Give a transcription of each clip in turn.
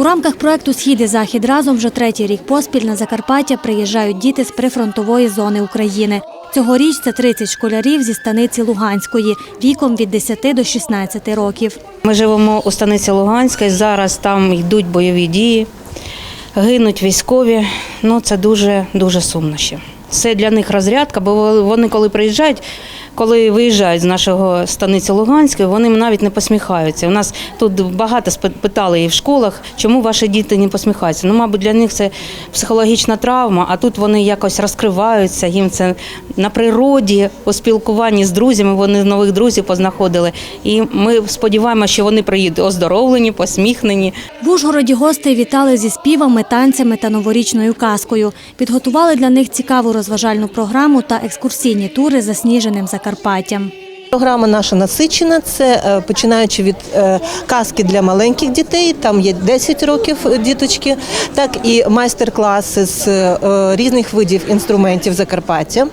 У рамках проекту Схід і захід разом вже третій рік поспіль на Закарпаття приїжджають діти з прифронтової зони України. Цьогоріч це 30 школярів зі станиці Луганської віком від 10 до 16 років. Ми живемо у станиці Луганській. Зараз там йдуть бойові дії, гинуть військові. Ну це дуже дуже сумно ще. Це для них розрядка, бо вони, коли приїжджають, коли виїжджають з нашого станиці Луганської, вони навіть не посміхаються. У нас тут багато питали і в школах, чому ваші діти не посміхаються. Ну, мабуть, для них це психологічна травма, а тут вони якось розкриваються. Їм це на природі, у спілкуванні з друзями. Вони нових друзів познаходили. І ми сподіваємося, що вони приїдуть оздоровлені, посміхнені. В Ужгороді гостей вітали зі співами, танцями та новорічною казкою. Підготували для них цікаву розважальну програму та екскурсійні тури засніженим Закарпаттям. Програма наша насичена. Це е, починаючи від е, казки для маленьких дітей, там є 10 років е, діточки, так і майстер-класи з різних видів інструментів Закарпаття,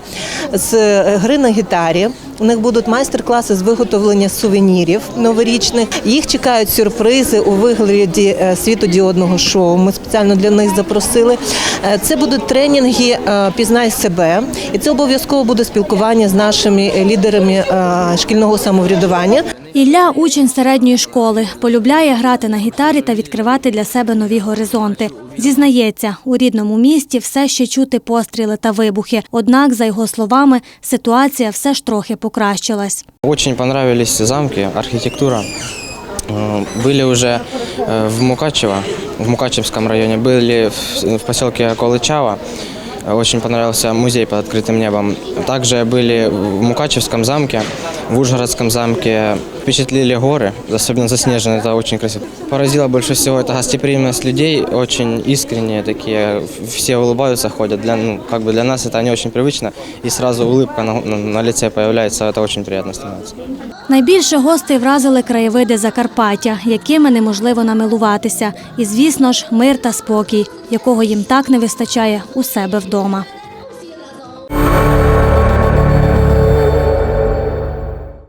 з гри на гітарі. У них будуть майстер-класи з виготовлення сувенірів новорічних. Їх чекають сюрпризи у вигляді світодіодного шоу. Ми спеціально для них запросили. Е, Це будуть тренінги е, Пізнай себе, і це обов'язково буде спілкування з нашими лідерами е, шкільного самоврядування. Ілля учень середньої школи, полюбляє грати на гітарі та відкривати для себе нові горизонти. Зізнається, у рідному місті все ще чути постріли та вибухи. Однак, за його словами, ситуація все ж трохи покращилась. Очень понравились замки, архитектура. Э, Были уже э, в Мукачево, в Мукачевском районе, были в- в поселке Колычава. Очень понравился музей под открытым небом. Также были в Мукачевском замке, в Ужгородском замке. Впечатлили горы, особенно заснеженные, это очень красиво. Поразило больше всего это гостеприимность людей, очень искренние такие, все улыбаются, ходят. Для, ну, как бы для нас это не очень привычно, и сразу улыбка на, на, на лице появляется, это очень приятно становится. Найбільше гостей вразили краєвиди Закарпаття, якими неможливо намилуватися. І, звісно ж, мир та спокій, якого їм так не вистачає у себе вдома.